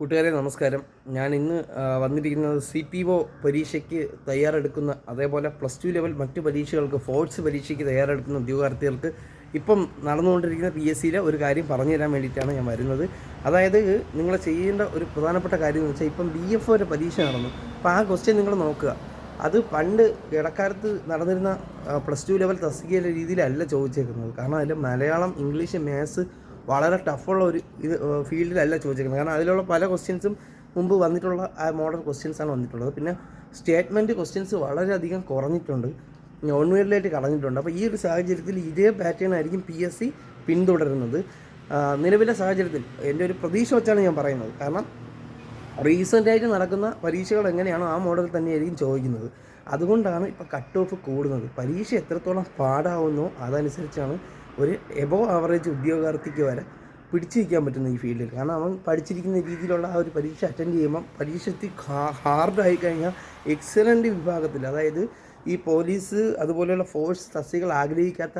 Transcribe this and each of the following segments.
കൂട്ടുകാരെ നമസ്കാരം. ഞാൻ ഇന്ന് വന്നിരിക്കുന്നത് സി പി ഒ പരീക്ഷയ്ക്ക് തയ്യാറെടുക്കുന്ന അതേപോലെ പ്ലസ് ടു ലെവൽ മറ്റു പരീക്ഷകൾക്ക് ഫോഴ്സ് പരീക്ഷയ്ക്ക് തയ്യാറെടുക്കുന്ന ഉദ്യോഗാർത്ഥികൾക്ക് ഇപ്പം നടന്നുകൊണ്ടിരിക്കുന്ന പി എസ് സിയിലെ ഒരു കാര്യം പറഞ്ഞു തരാൻ വേണ്ടിയിട്ടാണ് ഞാൻ വരുന്നത്. അതായത് നിങ്ങൾ ചെയ്യേണ്ട ഒരു പ്രധാനപ്പെട്ട കാര്യം എന്ന് വെച്ചാൽ ഇപ്പം ബി എഫ് ഒരു പരീക്ഷ നടന്നു. അപ്പോൾ ആ ക്വസ്റ്റ്യൻ നിങ്ങൾ നോക്കുക. അത് പണ്ട് ഇടക്കാലത്ത് നടന്നിരുന്ന പ്ലസ് ടു ലെവൽ തസ്തികയിലെ രീതിയിലല്ല ചോദിച്ചേക്കുന്നത്. കാരണം അതിൽ മലയാളം ഇംഗ്ലീഷ് മാത്സ് വളരെ ടഫുള്ള ഒരു ഇത് ഫീൽഡിലല്ല ചോദിച്ചിരിക്കുന്നത് കാരണം അതിലുള്ള പല ക്വസ്റ്റ്യൻസും മുമ്പ് വന്നിട്ടുള്ള ആ മോഡൽ ക്വസ്റ്റ്യൻസാണ് വന്നിട്ടുള്ളത്. പിന്നെ സ്റ്റേറ്റ്മെന്റ് ക്വസ്റ്റ്യൻസ് വളരെയധികം കുറഞ്ഞിട്ടുണ്ട്. നോൺ വേഡിലായിട്ട് കളഞ്ഞിട്ടുണ്ട്. അപ്പോൾ ഈ ഒരു സാഹചര്യത്തിൽ ഇതേ പാറ്റേൺ ആയിരിക്കും പി എസ് സി പിന്തുടരുന്നത്. നിലവിലെ സാഹചര്യത്തിൽ എന്റെ ഒരു പ്രതീക്ഷ വെച്ചാണ് ഞാൻ പറയുന്നത്. കാരണം റീസെന്റായിട്ട് നടക്കുന്ന പരീക്ഷകൾ എങ്ങനെയാണോ ആ മോഡൽ തന്നെയായിരിക്കും ചോദിക്കുന്നത്. അതുകൊണ്ടാണ് ഇപ്പോൾ കട്ട് ഓഫ് കൂടുന്നത്. പരീക്ഷ എത്രത്തോളം പാടാവുന്നോ അതനുസരിച്ചാണ് ഒരു എബോ ആവറേജ് ഉദ്യോഗാർത്ഥിക്ക് വരെ പിടിച്ചു നിൽക്കാൻ പറ്റുന്ന ഈ ഫീൽഡിൽ കാരണം അവൻ പഠിച്ചിരിക്കുന്ന രീതിയിലുള്ള ആ ഒരു പരീക്ഷ അറ്റൻഡ് ചെയ്യുമ്പം പരീക്ഷത്തിൽ ഹാർഡായി കഴിഞ്ഞാൽ എക്സലന്റ് വിഭാഗത്തിൽ അതായത് ഈ പോലീസ് അതുപോലെയുള്ള ഫോഴ്സ് തസ്തികൾ ആഗ്രഹിക്കാത്ത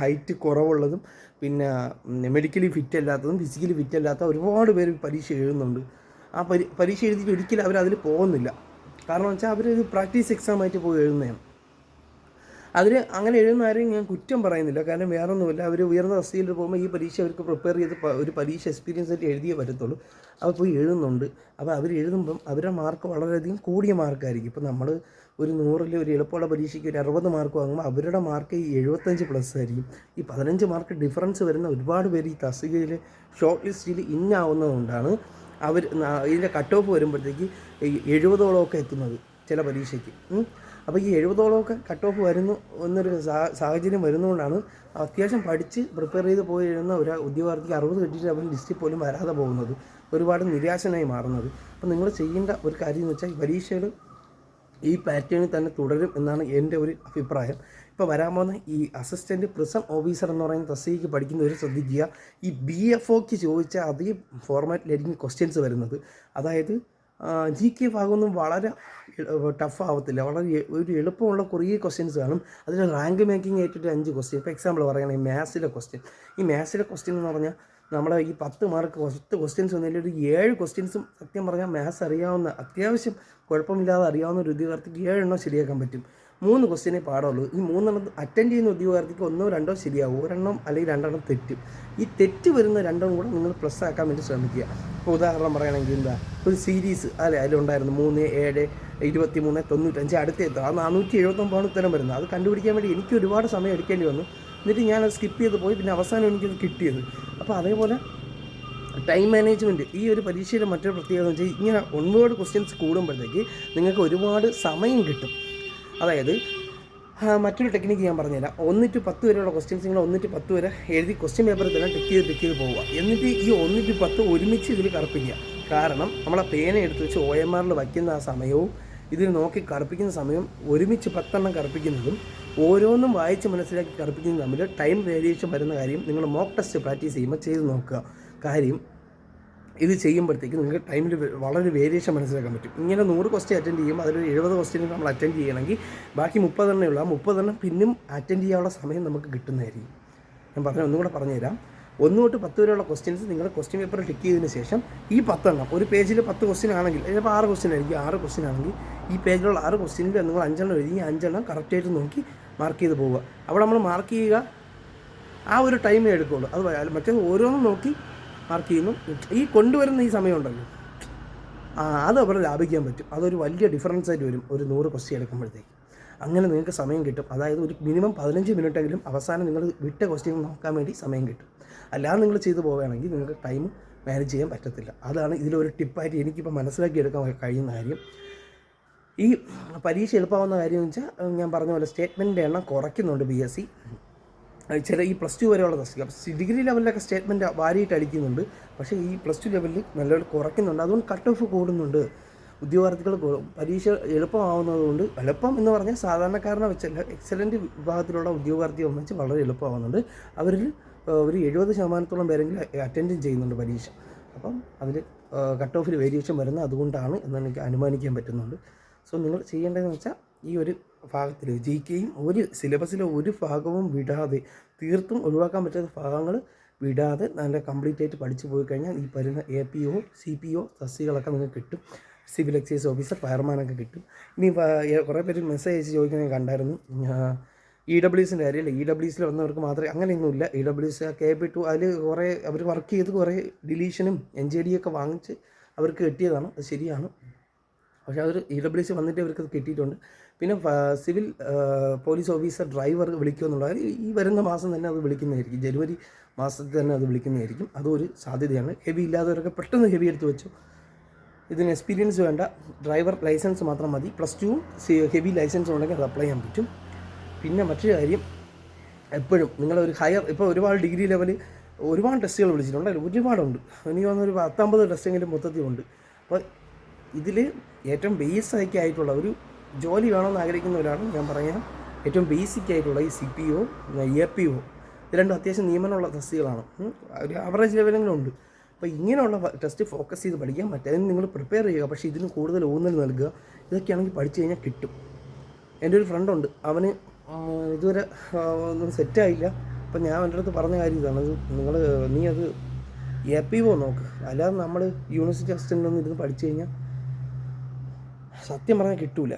ഹൈറ്റ് കുറവുള്ളതും പിന്നെ മെഡിക്കലി ഫിറ്റ് അല്ലാത്തതും ഫിസിക്കലി ഫിറ്റ് അല്ലാത്ത ഒരുപാട് പേര് പരീക്ഷ എഴുതുന്നുണ്ട്. ആ പരീക്ഷ എഴുതിയിട്ട് ഒരിക്കലും അവർ അതിൽ പോകുന്നില്ല. കാരണം വെച്ചാൽ അവർ പ്രാക്ടീസ് എക്സാമായിട്ട് പോയി എഴുതുന്നതാണ്. അതിൽ അങ്ങനെ എഴുതുന്ന ആരെയും ഞാൻ കുറ്റം പറയുന്നില്ല. കാരണം വേറെ ഒന്നുമില്ല അവർ ഉയർന്ന തസ്തിയിൽ പോകുമ്പോൾ ഈ പരീക്ഷ അവർക്ക് പ്രിപ്പയർ ചെയ്ത് ഒരു പരീക്ഷ എക്സ്പീരിയൻസ് ആയിട്ട് എഴുതിയേ പറ്റത്തുള്ളൂ. അവർ പോയി എഴുതുന്നുണ്ട്. അപ്പോൾ അവർ എഴുതുമ്പം അവരുടെ മാർക്ക് വളരെയധികം കൂടിയ മാർക്കായിരിക്കും ഇപ്പോൾ നമ്മൾ ഒരു നൂറിൽ ഒരു എളുപ്പമുള്ള പരീക്ഷയ്ക്ക് ഒരു അറുപത് മാർക്ക് വാങ്ങുമ്പോൾ അവരുടെ മാർക്ക് ഈ എഴുപത്തഞ്ച് പ്ലസ് ആയിരിക്കും. ഈ പതിനഞ്ച് മാർക്ക് ഡിഫറൻസ് വരുന്ന ഒരുപാട് പേര് ഈ തസ്തികയിൽ ഷോർട്ട് ലിസ്റ്റിൽ ഇന്നാവുന്നതുകൊണ്ടാണ് അവർ ഇതിന്റെ കട്ട് ഓഫ് വരുമ്പോഴത്തേക്ക് എഴുപതോളമൊക്കെ എത്തുന്നത്. ചില പരീക്ഷയ്ക്ക്. അപ്പോൾ ഈ എഴുപതോളമൊക്കെ കട്ട് ഓഫ് വരുന്നു എന്നൊരു സാഹചര്യം വരുന്നതുകൊണ്ടാണ് അത്യാവശ്യം പഠിച്ച് പ്രിപ്പയർ ചെയ്ത് പോയി ഒരു ഉദ്യോഗാർത്ഥിക്ക് അറുപത് കിട്ടിയിട്ട് അവൻ ലിസ്റ്റിൽ പോലും വരാതെ പോകുന്നത്. ഒരുപാട് നിരാശനായി മാറുന്നത്. അപ്പോൾ നിങ്ങൾ ചെയ്യേണ്ട ഒരു കാര്യം എന്ന് വെച്ചാൽ പരീക്ഷകൾ ഈ പാറ്റേണിൽ തന്നെ തുടരും എന്നാണ് എന്റെ ഒരു അഭിപ്രായം. ഇപ്പോൾ വരാൻ പോകുന്ന ഈ അസിസ്റ്റന്റ് പ്രിസൺ ഓഫീസർ എന്ന് പറയുന്ന തസ്തികയ്ക്ക് പഠിക്കുന്നവർ ശ്രദ്ധിക്കുക. ഈ ബി എഫ് ഒക്ക് ചോദിച്ച അതേ ഫോർമാറ്റിലായിരിക്കും ക്വസ്റ്റ്യൻസ് വരുന്നത്. അതായത് ജി കെ ഭാഗമൊന്നും വളരെ ടഫ് ആവത്തില്ല. വളരെ ഒരു എളുപ്പമുള്ള കുറേ ക്വസ്റ്റ്യൻസ് കാണും. അതിൽ റാങ്ക് മേക്കിംഗ് ആയിട്ടൊരു അഞ്ച് ക്വസ്റ്റ്യൻ ഇപ്പോൾ എക്സാമ്പിൾ പറയുകയാണെങ്കിൽ മാത്സിലെ ക്വസ്റ്റ്യൻ ഈ മാത്സിലെ ക്വസ്റ്റ്യൻ എന്ന് പറഞ്ഞാൽ നമ്മുടെ ഈ പത്ത് മാർക്ക് പത്ത് ക്വസ്റ്റ്യൻസ് വന്നതിൽ ഒരു ഏഴ് ക്വസ്റ്റ്യൻസും സത്യം പറഞ്ഞാൽ മാത്സ് അറിയാവുന്ന അത്യാവശ്യം കുഴപ്പമില്ലാതെ അറിയാവുന്ന ഒരു ഉദ്യോഗാർത്ഥിക്ക് ഏഴെണ്ണം ശരിയാക്കാൻ പറ്റും. മൂന്ന് ക്വസ്റ്റ്യനേ പാടുള്ളൂ. ഈ മൂന്നെണ്ണം അറ്റൻഡ് ചെയ്യുന്ന ഉദ്യോഗാർത്ഥിക്ക് ഒന്നോ രണ്ടോ ശരിയാവും? ഒരെണ്ണം അല്ലെങ്കിൽ രണ്ടെണ്ണം തെറ്റും. ഈ തെറ്റ് വരുന്ന രണ്ടെണ്ണം കൂടെ നിങ്ങൾ പ്ലസ് ആക്കാൻ വേണ്ടി ശ്രമിക്കുക. ഇപ്പോൾ ഉദാഹരണം പറയുകയാണെങ്കിൽ എന്താ? ഒരു സീരീസ് അല്ലേ? അതിലുണ്ടായിരുന്നു മൂന്ന് ഏഴ് ഇരുപത്തി മൂന്ന് തൊണ്ണൂറ്റഞ്ച് അടുത്ത എത്തുക ആ നാനൂറ്റി എഴുപത്തൊമ്പതാണ് ഉത്തരം വരുന്നത്. അത് കണ്ടുപിടിക്കാൻ വേണ്ടി എനിക്ക് ഒരുപാട് സമയം എടുക്കേണ്ടി വന്നു. എന്നിട്ട് ഞാൻ സ്കിപ്പ് ചെയ്ത് പോയി. പിന്നെ അവസാനം എനിക്കത് കിട്ടിയത്. അപ്പോൾ അതേപോലെ ടൈം മാനേജ്മെന്റ് ഈ ഒരു പരീക്ഷയിലെ മറ്റൊരു പ്രത്യേകത എന്ന് വെച്ചാൽ ഇങ്ങനെ ഒൺവേർഡ് ക്വസ്റ്റ്യൻസ് കൂടുമ്പോഴത്തേക്ക് നിങ്ങൾക്ക് ഒരുപാട് സമയം കിട്ടും. അതായത് മറ്റൊരു ടെക്നിക്ക് ഞാൻ പറഞ്ഞുതരാം. ഒന്ന് ടു പത്ത് വരെയുള്ള ക്വസ്റ്റ്യൻസ് നിങ്ങൾ ഒന്ന് ടു പത്ത് വരെ എഴുതി ക്വസ്റ്റ്യൻ പേപ്പറിൽ തന്നെ ടിക്ക് ചെയ്ത് ടിക്ക് ചെയ്ത് പോവുക. എന്നിട്ട് ഈ ഒന്ന് ടു പത്ത് ഒരുമിച്ച് ഇതിൽ കറുപ്പിക്കുക. കാരണം നമ്മളെ പേന എടുത്ത് വെച്ച് ഒ എം ആറിൽ വയ്ക്കുന്ന ആ സമയവും ഇതിൽ നോക്കി കറുപ്പിക്കുന്ന സമയം ഒരുമിച്ച് പത്തെണ്ണം കറുപ്പിക്കുന്നതും ഓരോന്നും വായിച്ച് മനസ്സിലാക്കി കറുപ്പിക്കുന്നതും തമ്മിൽ ടൈം വേരിയേഷൻ വരുന്ന കാര്യം നിങ്ങൾ മോക്ക് ടെസ്റ്റ് പ്രാക്ടീസ് ചെയ്യുമ്പോൾ ചെയ്ത് നോക്കുക. കാര്യം ഇത് ചെയ്യുമ്പോഴത്തേക്ക് നിങ്ങൾക്ക് ടൈമിൽ വളരെ വേരിയേഷൻ മനസ്സിലാക്കാൻ പറ്റും. ഇങ്ങനെ നൂറ് ക്വസ്റ്റ്യൻ അറ്റൻഡ് ചെയ്യുമ്പോൾ അതിൽ എഴുപത് ക്വസ്റ്റ്യൻ നമ്മൾ അറ്റൻഡ് ചെയ്യണമെങ്കിൽ ബാക്കി മുപ്പതെണ്ണേ ഉള്ളൂ. ആ മുപ്പതെണ്ണം പിന്നും അറ്റൻഡ് ചെയ്യാനുള്ള സമയം നമുക്ക് കിട്ടുന്നതായിരിക്കും. ഞാൻ പറഞ്ഞ ഒന്നും കൂടെ പറഞ്ഞുതരാം. ഒന്ന് തൊട്ട് പത്ത് വരെയുള്ള ക്വസ്റ്റ്യൻസ് നിങ്ങൾ ക്വസ്റ്റ്യൻ പേപ്പർ ടിക്ക് ചെയ്തതിന് ശേഷം ഈ പത്തെണ്ണം ഒരു പേജിൽ പത്ത് ക്വസ്റ്റ്യൻ ആണെങ്കിൽ ചിലപ്പോൾ ആറ് ക്വസ്റ്റ്യൻ ആയിരിക്കും. ആറ് ക്വസ്റ്റ്യൻ ആണെങ്കിൽ ഈ പേജിലുള്ള ആറ് ക്വസ്റ്റ്യനിൽ നിങ്ങൾ അഞ്ചെണ്ണം എഴുതി അഞ്ചെണ്ണം കറക്റ്റായിട്ട് നോക്കി മാർക്ക് ചെയ്ത് പോവുക. അവിടെ നമ്മൾ മാർക്ക് ചെയ്യുക. ആ ഒരു ടൈമേ എടുക്കുകയുള്ളൂ അത് മറ്റേ ഓരോന്നും നോക്കി മാർക്ക് ചെയ്യുന്നു ഈ കൊണ്ടുവരുന്ന ഈ സമയമുണ്ടല്ലോ. അത് അവരെ ലാഭിക്കാൻ പറ്റും. അതൊരു വലിയ ഡിഫറൻസ് ആയിട്ട് വരും ഒരു നൂറ് ക്വസ്റ്റ്യൻ എടുക്കുമ്പോഴത്തേക്ക്. അങ്ങനെ നിങ്ങൾക്ക് സമയം കിട്ടും. അതായത് ഒരു മിനിമം പതിനഞ്ച് മിനിറ്റെങ്കിലും അവസാനം നിങ്ങൾ വിട്ട ക്വസ്റ്റ്യൻ നോക്കാൻ വേണ്ടി സമയം കിട്ടും. അല്ലാതെ നിങ്ങൾ ചെയ്തു പോവുകയാണെങ്കിൽ നിങ്ങൾക്ക് ടൈം മാനേജ് ചെയ്യാൻ പറ്റത്തില്ല. അതാണ് ഇതിലൊരു ടിപ്പായിട്ട് എനിക്കിപ്പോൾ മനസ്സിലാക്കിയെടുക്കാൻ കഴിയുന്ന കാര്യം. ഈ പരീക്ഷ എളുപ്പമാവുന്ന കാര്യം എന്ന് വെച്ചാൽ ഞാൻ പറഞ്ഞ പോലെ സ്റ്റേറ്റ്മെന്റിന്റെ എണ്ണം കുറയ്ക്കുന്നുണ്ട് ബി എസ് സി ചില ഈ പ്ലസ് ടു വരെയുള്ള തസ്തിക ഡിഗ്രി ലെവലിലൊക്കെ സ്റ്റേറ്റ്മെന്റ് വാരിയിട്ട് അടിക്കുന്നുണ്ട്. പക്ഷേ ഈ പ്ലസ് ടു ലെവലിൽ നല്ലപോലെ കുറയ്ക്കുന്നുണ്ട്. അതുകൊണ്ട് കട്ട് ഓഫ് കൂടുന്നുണ്ട്. ഉദ്യോഗാർത്ഥികൾ പരീക്ഷ എളുപ്പമാവുന്നതുകൊണ്ട് എളുപ്പം എന്ന് പറഞ്ഞാൽ സാധാരണക്കാരനെ വെച്ചല്ല എക്സലന്റ് വിഭാഗത്തിലുള്ള ഉദ്യോഗാർത്ഥി വെച്ച് വളരെ എളുപ്പമാവുന്നുണ്ട്. അവരിൽ ഒരു എഴുപത് ശതമാനത്തോളം പേരെങ്കിലും അറ്റൻഡും ചെയ്യുന്നുണ്ട് പരീക്ഷ. അപ്പം അതിൽ കട്ട് ഓഫിൽ വേരിയേഷൻ വരുന്നത് അതുകൊണ്ടാണ് എന്ന് എനിക്ക് അനുമാനിക്കാൻ പറ്റുന്നുണ്ട്. സോ നിങ്ങൾ ചെയ്യേണ്ടതെന്ന് വെച്ചാൽ ഈ ഒരു ഭാഗത്തിൽ ജി കെയും ഒരു സിലബസിലെ ഒരു ഭാഗവും വിടാതെ തീർത്തും ഒഴിവാക്കാൻ പറ്റാത്ത ഭാഗങ്ങൾ വിടാതെ നല്ല കംപ്ലീറ്റ് ആയിട്ട് പഠിച്ചു പോയി കഴിഞ്ഞാൽ ഈ വരുന്ന A P O C P O തസ്തികളൊക്കെ നിങ്ങൾക്ക് കിട്ടും. സിവിൽ എക്സൈസ് ഓഫീസർ ഫയർമാനൊക്കെ കിട്ടും. ഇനി കുറേ പേര് മെസ്സേജ് അയച്ച് ചോദിക്കുന്നത് കണ്ടായിരുന്നു. ഇ ഡബ്ല്യു എസിന്റെ കാര്യമില്ല? ഇ ഡബ്ല്യു എസിൽ വന്നവർക്ക് മാത്രമേ അങ്ങനെയൊന്നുമില്ല. E W S K P two അതിൽ കുറേ അവർ വർക്ക് ചെയ്ത് കുറേ ഡിലീഷനും എൻ ജെ ഡി ഒക്കെ വാങ്ങിച്ച് അവർക്ക് കിട്ടിയതാണ്. അത് ശരിയാണ്. പക്ഷേ അവർ ഇ ഡബ്ല്യു എസ് വന്നിട്ട് അവർക്ക് കിട്ടിയിട്ടുണ്ട്. പിന്നെ സിവിൽ പോലീസ് ഓഫീസർ ഡ്രൈവർ വിളിക്കുമെന്നുള്ള ഈ വരുന്ന മാസം തന്നെ അത് വിളിക്കുന്നതായിരിക്കും. ജനുവരി മാസത്തിൽ തന്നെ അത് വിളിക്കുന്നതായിരിക്കും. അതൊരു സാധ്യതയാണ്. ഹെവി ഇല്ലാത്തവരൊക്കെ പെട്ടെന്ന് ഹെവി എടുത്ത് വെച്ചു. ഇതിന് എക്സ്പീരിയൻസ് വേണ്ട. ഡ്രൈവർ ലൈസൻസ് മാത്രം മതി. പ്ലസ് ടു ഹെവി ലൈസൻസ് ഉണ്ടെങ്കിൽ അത് അപ്ലൈ ചെയ്യാൻ പറ്റും. പിന്നെ മറ്റൊരു കാര്യം എപ്പോഴും നിങ്ങളൊരു ഹയർ ഇപ്പോൾ ഒരുപാട് ഡിഗ്രി ലെവൽ ഒരുപാട് ടെസ്റ്റുകൾ വിളിച്ചിട്ടുണ്ട്. ഒരുപാടുണ്ട്. എനിക്ക് തോന്നുന്നു ഒരു പത്തമ്പത് ടെസ്റ്റെങ്കിലും മൊത്തത്തിൽ ഉണ്ട് അപ്പോൾ ഇതിൽ ഏറ്റവും ബേസിക് ആയിട്ടുള്ള ഒരു ജോലി വേണമെന്ന് ആഗ്രഹിക്കുന്നവരാണ്. ഞാൻ പറയാം ഏറ്റവും ബേസിക് ആയിട്ടുള്ള ഈ C P O A P O ഇത് രണ്ടും അത്യാവശ്യം നിയമനമുള്ള ടെസ്റ്റുകളാണ് ഒരു ആവറേജ് ലെവലെങ്കിലും ഉണ്ട്. അപ്പോൾ ഇങ്ങനെയുള്ള ടെസ്റ്റ് ഫോക്കസ് ചെയ്ത് പഠിക്കാൻ മറ്റേതിന് നിങ്ങൾ പ്രിപ്പയർ ചെയ്യുക. പക്ഷേ ഇതിന് കൂടുതൽ ഊന്നൽ നൽകുക. ഇതൊക്കെയാണെങ്കിൽ പഠിച്ചു കഴിഞ്ഞാൽ കിട്ടും. എന്റെ ഒരു ഫ്രണ്ടുണ്ട് അവന് ഇതുവരെ ഒന്നും സെറ്റായില്ല അപ്പം ഞാൻ എന്റെ അടുത്ത് പറഞ്ഞ കാര്യം ഇതാണ്. അത് നിങ്ങൾ നീ അത് എ പി ഒ നോക്ക്. അല്ലാതെ നമ്മൾ യൂണിവേഴ്സിറ്റി അസിസ്റ്റന്റ് ഒന്നും ഇരുന്ന് പഠിച്ചു കഴിഞ്ഞാൽ സത്യം പറഞ്ഞാൽ കിട്ടൂല.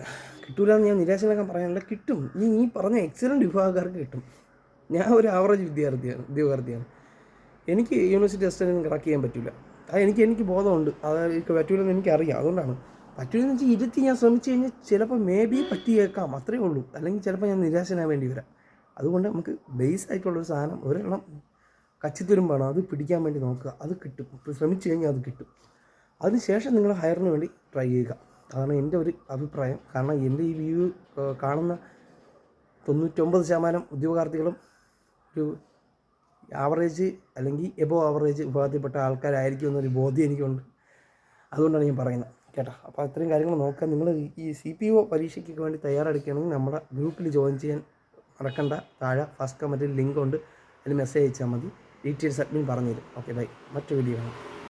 കിട്ടൂല എന്ന് ഞാൻ നിരാശനൊക്കെ പറയാനുള്ള കിട്ടും. നീ ഈ പറഞ്ഞ എക്സലന്റ് വിഭാഗക്കാർക്ക് കിട്ടും. ഞാൻ ഒരു ആവറേജ് വിദ്യാർത്ഥിയാണ് ഉദ്യോഗാർത്ഥിയാണ് എനിക്ക് യൂണിവേഴ്സിറ്റി അസ്റ്റൻഡൻസ് ക്രാക്ക് ചെയ്യാൻ പറ്റില്ല അത് എനിക്ക് എനിക്ക് ബോധമുണ്ട്. അത് എനിക്ക് പറ്റൂലെന്ന് എനിക്കറിയാം. അതുകൊണ്ടാണ്. പറ്റൂലെന്ന് വെച്ചാൽ ഇരുത്തി ഞാൻ ശ്രമിച്ചു കഴിഞ്ഞാൽ ചിലപ്പോൾ മേ ബി പറ്റിയേക്കാം. അത്രയേ ഉള്ളൂ. അല്ലെങ്കിൽ ചിലപ്പോൾ ഞാൻ നിരാശനാൻ വേണ്ടി വരാം. അതുകൊണ്ട് നമുക്ക് ബേസ് ആയിട്ടുള്ളൊരു സാധനം ഒരെണ്ണം കച്ചിത്തുരുമ്പാണ് അത് പിടിക്കാൻ വേണ്ടി നോക്കുക. അത് കിട്ടും. ശ്രമിച്ചു കഴിഞ്ഞാൽ അത് കിട്ടും. അതിനുശേഷം നിങ്ങൾ ഹയറിന് വേണ്ടി ട്രൈ ചെയ്യുക. അതാണ് എന്റെ ഒരു അഭിപ്രായം. കാരണം എന്റെ ഈ വ്യൂ കാണുന്ന തൊണ്ണൂറ്റൊമ്പത് ശതമാനം ഉദ്യോഗാർത്ഥികളും ഒരു ആവറേജ് അല്ലെങ്കിൽ എബോ ആവറേജ് വിഭാഗത്തിൽപ്പെട്ട ആൾക്കാരായിരിക്കും എന്നൊരു ബോധ്യം എനിക്കുണ്ട്. അതുകൊണ്ടാണ് ഞാൻ പറയുന്നത്. കേട്ടോ. അപ്പോൾ അത്രയും കാര്യങ്ങൾ നോക്കാൻ നിങ്ങൾ ഈ സി പി ഒ പരീക്ഷയ്ക്ക് വേണ്ടി തയ്യാറെടുക്കുകയാണെങ്കിൽ നമ്മുടെ ഗ്രൂപ്പിൽ ജോയിൻ ചെയ്യാൻ മറക്കണ്ട. താഴെ ഫസ്റ്റ് കമന്റിൽ ലിങ്ക് ഉണ്ട്. അതിൽ മെസ്സേജ് അയച്ചാൽ മതി. ഡീറ്റെയിൽസ് അഡ്മിൻ പറഞ്ഞുതരും. ഓക്കെ ബൈ മറ്റു വീഡിയോ